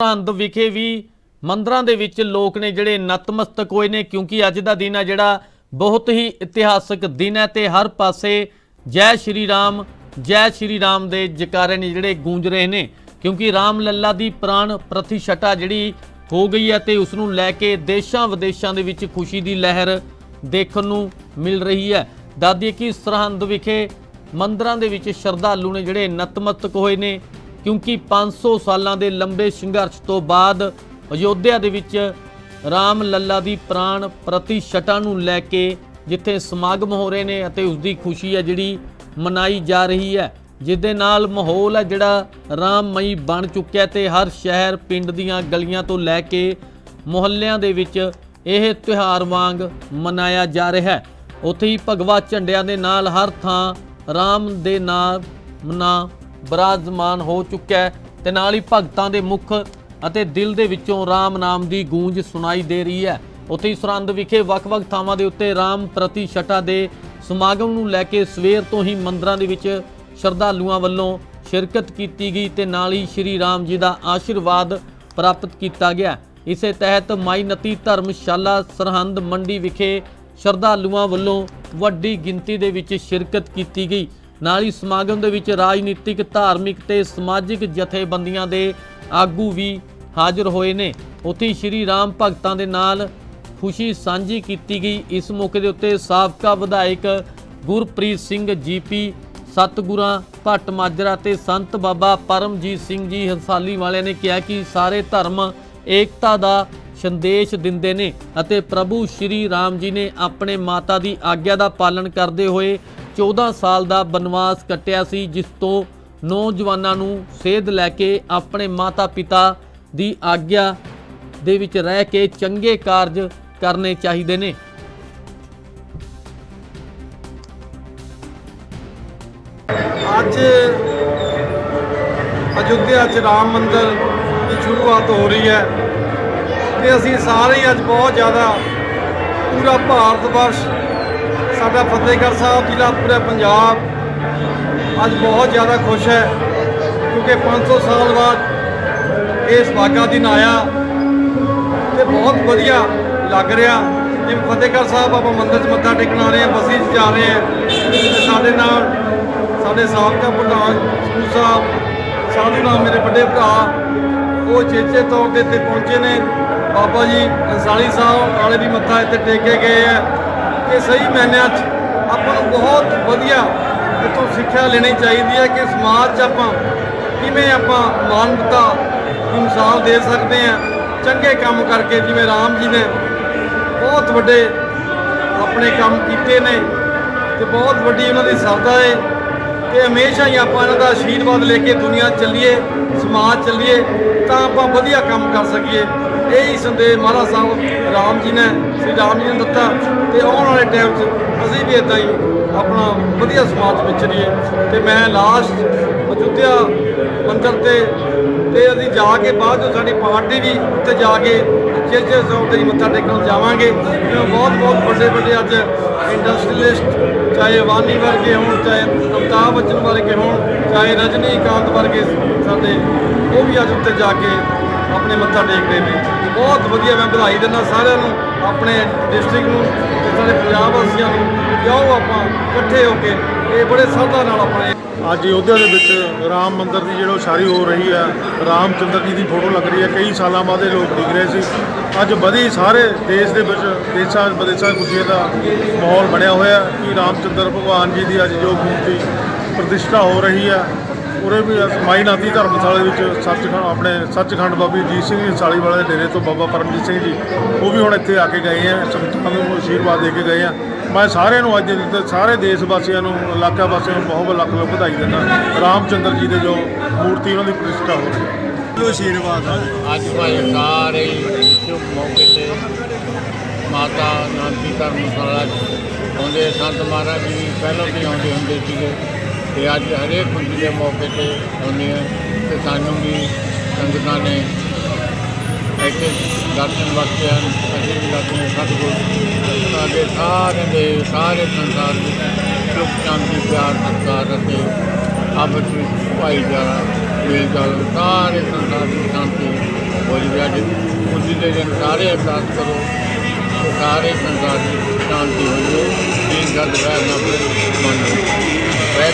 ਸਰਹੰਦ ਵਿਖੇ ਵੀ ਮੰਦਰਾਂ ਦੇ ਵਿੱਚ ਲੋਕ ਨੇ ਜਿਹੜੇ ਨਤਮਸਤਕ ਹੋਏ ਨੇ, ਕਿਉਂਕਿ ਅੱਜ ਦਾ ਦਿਨ ਆ ਜਿਹੜਾ ਬਹੁਤ ਹੀ ਇਤਿਹਾਸਕ ਦਿਨ ਹੈ ਤੇ ਹਰ ਪਾਸੇ ਜੈ ਸ਼੍ਰੀ ਰਾਮ, ਜੈ ਸ਼੍ਰੀ ਰਾਮ ਦੇ ਜਕਾਰੇ ਨੇ ਜਿਹੜੇ ਗੂੰਜ ਰਹੇ ਨੇ, ਕਿਉਂਕਿ ਰਾਮ ਲੱਲਾ ਦੀ ਪ੍ਰਾਣ ਪ੍ਰਤੀਸ਼ਠਾ ਜਿਹੜੀ ਹੋ ਗਈ ਹੈ ਤੇ ਉਸ ਨੂੰ ਲੈ ਕੇ ਦੇਸ਼ਾਂ ਵਿਦੇਸ਼ਾਂ ਦੇ ਵਿੱਚ ਖੁਸ਼ੀ ਦੀ ਲਹਿਰ ਦੇਖਣ ਨੂੰ ਮਿਲ ਰਹੀ ਹੈ। ਦਾਦੀ ਕੀ ਸਰਹੰਦ ਵਿਖੇ ਮੰਦਰਾਂ ਦੇ ਵਿੱਚ ਸ਼ਰਧਾਲੂ ਨੇ ਜਿਹੜੇ ਨਤਮਸਤਕ ਹੋਏ ਨੇ ਕਿਉਂਕਿ 500 ਸਾਲਾਂ ਦੇ ਲੰਬੇ ਸੰਘਰਸ਼ ਤੋਂ ਬਾਅਦ ਅਯੋਧਿਆ ਦੇ ਵਿੱਚ ਰਾਮ ਲੱਲਾ ਦੀ ਪ੍ਰਾਣ ਪ੍ਰਤੀਸ਼ਠਾ ਨੂੰ ਲੈ ਕੇ ਜਿੱਥੇ ਸਮਾਗਮ ਹੋ ਰਹੇ ਨੇ ਅਤੇ ਉਸ ਦੀ ਖੁਸ਼ੀ ਹੈ ਜਿਹੜੀ ਮਨਾਈ ਜਾ ਰਹੀ ਹੈ ਜਿਸ ਦੇ ਨਾਲ ਮਾਹੌਲ ਹੈ ਜਿਹੜਾ ਰਾਮਮਈ ਬਣ ਚੁੱਕਿਆ ਤੇ ਹਰ ਸ਼ਹਿਰ, ਪਿੰਡ ਦੀਆਂ ਗਲੀਆਂ ਤੋਂ ਲੈ ਕੇ ਮੁਹੱਲਿਆਂ ਦੇ ਵਿੱਚ ਇਹ ਤਿਉਹਾਰ ਵਾਂਗ ਮਨਾਇਆ ਜਾ ਰਿਹਾ ਹੈ। ਉੱਥੇ ਹੀ ਭਗਵਾ ਝੰਡਿਆਂ ਦੇ ਨਾਲ ਹਰ ਥਾਂ ਰਾਮ ਦੇ ਨਾਮ ਮਨਾ ਬਰਾਜਮਾਨ ਹੋ ਚੁੱਕਿਆ ਹੈ ਤੇ ਨਾਲ ਹੀ ਭਗਤਾਂ ਦੇ ਮੁਖ ਅਤੇ ਦਿਲ ਦੇ ਵਿੱਚੋਂ ਰਾਮ ਨਾਮ ਦੀ ਗੂੰਜ ਸੁਣਾਈ ਦੇ ਰਹੀ ਹੈ। ਉੱਥੇ ਹੀ ਸਰਹੰਦ ਵਿਖੇ ਵੱਖ-ਵੱਖ ਥਾਵਾਂ ਦੇ ਉੱਤੇ ਰਾਮ ਪ੍ਰਤੀਸ਼ਠਾ ਦੇ ਸਮਾਗਮ ਨੂੰ ਲੈ ਕੇ ਸਵੇਰ ਤੋਂ ਹੀ ਮੰਦਰਾਂ ਦੇ ਵਿੱਚ ਸ਼ਰਧਾਲੂਆਂ ਵੱਲੋਂ ਸ਼ਿਰਕਤ ਕੀਤੀ ਗਈ ਤੇ ਨਾਲ ਹੀ ਸ਼੍ਰੀ ਰਾਮ ਜੀ ਦਾ ਆਸ਼ੀਰਵਾਦ ਪ੍ਰਾਪਤ ਕੀਤਾ ਗਿਆ। ਇਸੇ ਤਹਿਤ ਮਾਈਨਤੀ ਧਰਮਸ਼ਾਲਾ ਸਰਹੰਦ ਮੰਡੀ ਵਿਖੇ ਸ਼ਰਧਾਲੂਆਂ ਵੱਲੋਂ ਵੱਡੀ ਗਿਣਤੀ ਦੇ ਵਿੱਚ ਸ਼ਿਰਕਤ ਕੀਤੀ ਗਈ। ਨਾਲ ਹੀ ਸਮਾਗਮ ਦੇ ਵਿੱਚ ਰਾਜਨੀਤਿਕ, ਧਾਰਮਿਕ ਤੇ ਸਮਾਜਿਕ ਜਥੇਬੰਦੀਆਂ ਦੇ ਆਗੂ ਵੀ ਹਾਜ਼ਰ ਹੋਏ ਨੇ। ਉੱਥੇ ਸ਼੍ਰੀ ਰਾਮ ਭਗਤਾਂ ਦੇ ਨਾਲ ਖੁਸ਼ੀ ਸਾਂਝੀ ਕੀਤੀ ਗਈ। ਇਸ ਮੌਕੇ ਦੇ ਉੱਤੇ ਸਾਬਕਾ ਵਿਧਾਇਕ ਗੁਰਪ੍ਰੀਤ ਸਿੰਘ ਜੀਪੀ, ਸਤਗੁਰਾਂ ਭੱਟ ਮਾਜਰਾ ਤੇ ਸੰਤ ਬਾਬਾ ਪਰਮਜੀਤ ਸਿੰਘ ਜੀ ਹੰਸਾਲੀ ਵਾਲਿਆਂ ਨੇ ਕਿਹਾ ਕਿ ਸਾਰੇ ਧਰਮ ਏਕਤਾ ਦਾ ਸੰਦੇਸ਼ ਦਿੰਦੇ ਨੇ ਅਤੇ ਪ੍ਰਭੂ ਸ਼੍ਰੀ ਰਾਮ ਜੀ ਨੇ ਆਪਣੇ ਮਾਤਾ ਦੀ ਆਗਿਆ ਦਾ ਪਾਲਣ ਕਰਦੇ ਹੋਏ 14 ਸਾਲ ਦਾ ਬਨਵਾਸ ਕੱਟਿਆ ਸੀ, ਜਿਸ ਤੋਂ ਨੌਜਵਾਨਾਂ ਨੂੰ ਸੇਧ ਲੈ ਕੇ ਆਪਣੇ ਮਾਤਾ ਪਿਤਾ ਦੀ ਆਗਿਆ ਦੇ ਵਿੱਚ ਰਹਿ ਕੇ ਚੰਗੇ ਕਾਰਜ ਕਰਨੇ ਚਾਹੀਦੇ ਨੇ। ਅੱਜ ਅਯੁੱਧਿਆ 'ਚ ਰਾਮ ਮੰਦਿਰ ਦੀ ਸ਼ੁਰੂਆਤ ਹੋ ਰਹੀ ਹੈ ਤੇ ਅਸੀਂ ਸਾਰੇ ਹੀ ਅੱਜ ਬਹੁਤ ਜ਼ਿਆਦਾ ਪੂਰਾ ਭਾਰਤ ਵਰਸ਼ ਸਾਡਾ ਫਤਿਹਗੜ੍ਹ ਸਾਹਿਬ, ਜ਼ਿਲ੍ਹਾ ਪੂਰਾ ਪੰਜਾਬ ਅੱਜ ਬਹੁਤ ਜ਼ਿਆਦਾ ਖੁਸ਼ ਹੈ ਕਿਉਂਕਿ 500 ਸਾਲ ਬਾਅਦ ਇਹ ਸੁਭਾਗਾ ਦਿਨ ਆਇਆ ਤੇ ਬਹੁਤ ਵਧੀਆ ਲੱਗ ਰਿਹਾ। ਜਿਵੇਂ ਫਤਿਹਗੜ੍ਹ ਸਾਹਿਬ ਆਪਾਂ ਮੰਦਰ 'ਚ ਮੱਥਾ ਟੇਕਣ ਆ ਰਹੇ ਹਾਂ, ਬਸੀ 'ਚ ਜਾ ਰਹੇ ਹਾਂ ਸਾਡੇ ਨਾਲ ਸਾਡੇ ਸਾਬਕਾ ਪ੍ਰਧਾਨ ਸੂ ਸਾਹਿਬ, ਸਾਧੂ ਨਾਲ ਮੇਰੇ ਵੱਡੇ ਭਰਾ, ਉਹ ਚੇਚੇ ਤੌਰ ਤੇ ਇੱਥੇ ਪਹੁੰਚੇ ਨੇ। ਬਾਬਾ ਜੀ ਅੰਸਾਲੀ ਸਾਹਿਬ ਵਾਲੇ ਵੀ ਮੱਥਾ ਇੱਥੇ ਟੇਕ ਕੇ ਗਏ ਆ ਕਿ ਸਹੀ ਮਾਇਨਿਆਂ 'ਚ ਆਪਾਂ ਨੂੰ ਬਹੁਤ ਵਧੀਆ ਇੱਥੋਂ ਸਿੱਖਿਆ ਲੈਣੀ ਚਾਹੀਦੀ ਹੈ ਕਿ ਸਮਾਜ 'ਚ ਆਪਾਂ ਕਿਵੇਂ ਆਪਾਂ ਮਾਨਵਤਾ ਦੀ ਮਿਸਾਲ ਦੇ ਸਕਦੇ ਹਾਂ, ਚੰਗੇ ਕੰਮ ਕਰਕੇ ਜਿਵੇਂ ਰਾਮ ਜੀ ਨੇ ਬਹੁਤ ਵੱਡੇ ਆਪਣੇ ਕੰਮ ਕੀਤੇ ਨੇ ਤੇ ਬਹੁਤ ਵੱਡੀ ਉਹਨਾਂ ਦੀ ਸਰਦਾ ਹੈ ਤੇ ਹਮੇਸ਼ਾ ਹੀ ਆਪਾਂ ਇਹਨਾਂ ਦਾ ਆਸ਼ੀਰਵਾਦ ਲੈ ਕੇ ਦੁਨੀਆ 'ਚ ਚੱਲੀਏ। ਸਮਾਜ ਚੱਲੀਏ, ਤਾਂ ਆਪਾਂ ਵਧੀਆ ਕੰਮ ਕਰ ਸਕੀਏ। ਇਹ ਹੀ ਸੰਦੇਸ਼ ਮਹਾਰਾਜ ਸਾਹਿਬ ਰਾਮ ਜੀ ਨੇ, ਸ੍ਰੀ ਰਾਮ ਜੀ ਨੇ ਦਿੱਤਾ। ਤੇ ਆਉਣ ਵਾਲੇ ਟਾਈਮ 'ਚ ਅਸੀਂ ਵੀ ਇਦਾਂ ਹੀ ਆਪਣਾ ਵਧੀਆ ਸਮਾਜ ਵਿੱਚ ਰਹੀਏ। ਤੇ ਮੈਂ ਲਾਸਟ ਅਯੁੱਧਿਆ ਮੰਦਰ ਤੇ ਤੇ ਅਸੀਂ ਜਾ ਕੇ ਬਾਅਦ ਜੋ ਸਾਡੀ ਪਾਰਟੀ ਵੀ ਉੱਤੇ ਜਾ ਕੇ ਚੇਚੇ ਸਾਹਿਬ ਤੇ ਮੱਥਾ ਟੇਕਣ ਜਾਵਾਂਗੇ। ਬਹੁਤ ਬਹੁਤ ਵੱਡੇ ਵੱਡੇ ਅੱਜ ਇੰਡਸਟਰੀਲਿਸਟ ਚਾਹੇ ਵਾਨੀ ਵਰਗੇ ਹੋਣ, ਚਾਹੇ ਅਮਿਤਾਭ ਬੱਚਨ ਵਰਗੇ ਹੋਣ, ਚਾਹੇ ਰਜਨੀਕਾਂਤ ਵਰਗੇ ਸਾਡੇ, ਉਹ ਵੀ ਅੱਜ ਉੱਤੇ ਜਾ ਕੇ ਆਪਣੇ ਮੱਥਾ ਟੇਕਦੇ ਨੇ। ਬਹੁਤ ਵਧੀਆ ਮੈਂ ਵਧਾਈ ਦਿੰਦਾ ਸਾਰਿਆਂ ਨੂੰ, ਆਪਣੇ ਡਿਸਟ੍ਰਿਕਟ ਨੂੰ ਤੇ ਸਾਡੇ ਪੰਜਾਬ ਵਾਸੀਆਂ ਨੂੰ ਕਿ ਆਓ ਆਪਾਂ ਇਕੱਠੇ ਹੋ ਕੇ ਇਹ ਬੜੇ ਸਰਦਾ ਨਾਲ ਆਪਣੇ ਅੱਜ ਅਯੋਧਿਆ ਦੇ ਵਿੱਚ ਰਾਮ ਮੰਦਰ ਦੀ ਜਿਹੜਾ ਉਸਾਰੀ ਹੋ ਰਹੀ ਹੈ ਰਾਮ ਚੰਦਰ ਜੀ ਦੀ ਫੋਟੋ ਲੱਗ ਰਹੀ ਹੈ। ਕਈ ਸਾਲਾਂ ਬਾਅਦ ਇਹ ਲੋਕ ਦਿਖ ਰਹੇ ਸੀ। ਅੱਜ ਵਧੀ ਸਾਰੇ ਦੇਸ਼ ਦੇ ਵਿੱਚ ਦੇਸ਼ਾਂ ਵਿਦੇਸ਼ਾਂ ਖੁਸ਼ੀ ਦਾ ਮਾਹੌਲ ਬਣਿਆ ਹੋਇਆ ਕਿ ਰਾਮ ਚੰਦਰ ਭਗਵਾਨ ਜੀ ਦੀ ਅੱਜ ਜੋ ਮੂਰਤੀ ਪ੍ਰਤਿਸ਼ਠਾ ਹੋ ਰਹੀ ਹੈ, ਉਰੇ ਵੀ ਅੱਜ ਮਾਈ ਨਾਥੀ ਧਰਮਸ਼ਾਲਾ ਦੇ ਵਿੱਚ ਸੱਚਖੰਡ, ਆਪਣੇ ਸੱਚਖੰਡ ਬਾਬੀ ਜੀਤ ਸਿੰਘ ਜੀ ਸਾਲੀ ਵਾਲੇ ਦੇ ਡੇਰੇ ਤੋਂ ਬਾਬਾ ਪਰਮਜੀਤ ਸਿੰਘ ਜੀ, ਉਹ ਵੀ ਹੁਣ ਇੱਥੇ ਆ ਕੇ ਗਏ ਆ ਸੰਗਤਾਂ ਨੂੰ ਆਸ਼ੀਰਵਾਦ ਦੇ ਕੇ ਗਏ ਆ ਮੈਂ ਸਾਰਿਆਂ ਨੂੰ ਅੱਜ ਤੇ ਸਾਰੇ ਦੇਸ਼ ਵਾਸੀਆਂ ਨੂੰ ਇਲਾਕਾ ਵਾਸੀਆਂ ਨੂੰ ਬਹੁਤ ਲੱਖ ਲੱਖ ਵਧਾਈ ਦਿੰਦਾ। ਰਾਮਚੰਦਰ ਜੀ ਦੇ ਜੋ ਮੂਰਤੀ ਉਹਨਾਂ ਦੀ ਪ੍ਰਤਿਸ਼ਠਾ ਹੋ ਰਹੀ ਹੈ। ਲੋ ਆਸ਼ੀਰਵਾਦ ਅੱਜ ਭਾਈ ਸਾਰੇ ਸ਼ੁਭ ਮੌਕੇ ਤੇ ਮਾਤਾ ਨਾਨਕੀ ਧਰਮਸ਼ਾਲਾ 'ਚ ਆਉਂਦੇ ਸੰਤ ਮਹਾਰਾਜ ਜੀ ਪਹਿਲਾਂ ਵੀ ਆਉਂਦੇ ਹੁੰਦੇ ਸੀਗੇ ਤੇ ਅੱਜ ਹਰੇਕ ਖੁਸ਼ੀ ਦੇ ਮੌਕੇ ਤੇ ਆਉਂਦੇ ਆ ਤੇ ਸਾਨੂੰ ਵੀ ਸੰਗਤਾਂ ਨੇ ਇੱਥੇ ਦਰਸ਼ਨ ਬਖਸ਼ਿਆ, ਅਸੀਂ ਵੀ ਦਰਸ਼ਨ ਸਤਿਗੁਰ ਸਾਡੇ ਸਾਰੇ ਦੇ, ਸਾਰੇ ਸੰਸਾਰ ਵਿੱਚ ਸੁਖ ਸ਼ਾਂਤੀ, ਪਿਆਰ, ਸਤਿਕਾਰ ਅਤੇ ਆਪਸ ਵਿੱਚ ਭਾਈਚਾਰਾ ਮੇਲ ਜੋਲ ਸਾਰੇ ਸੰਸਾਰ ਦੀ ਸ਼ਾਂਤੀ ਹੋ ਜਾਵੇ। ਅੱਜ ਖੁਸ਼ੀ ਦੇ ਦਿਨ ਸਾਰੇ ਅਰਦਾਸ ਕਰੋ ਸਾਰੇ ਸੰਸਾਰ ਦੀ ਸ਼ਾਂਤੀ ਹੋ ਜਾਵੇ। ਦੀਨ ਗੱਲ ਵੈਰ ਨਾ ਫਿਰ ਮੰਨ ਲਓ। ਵੈਰ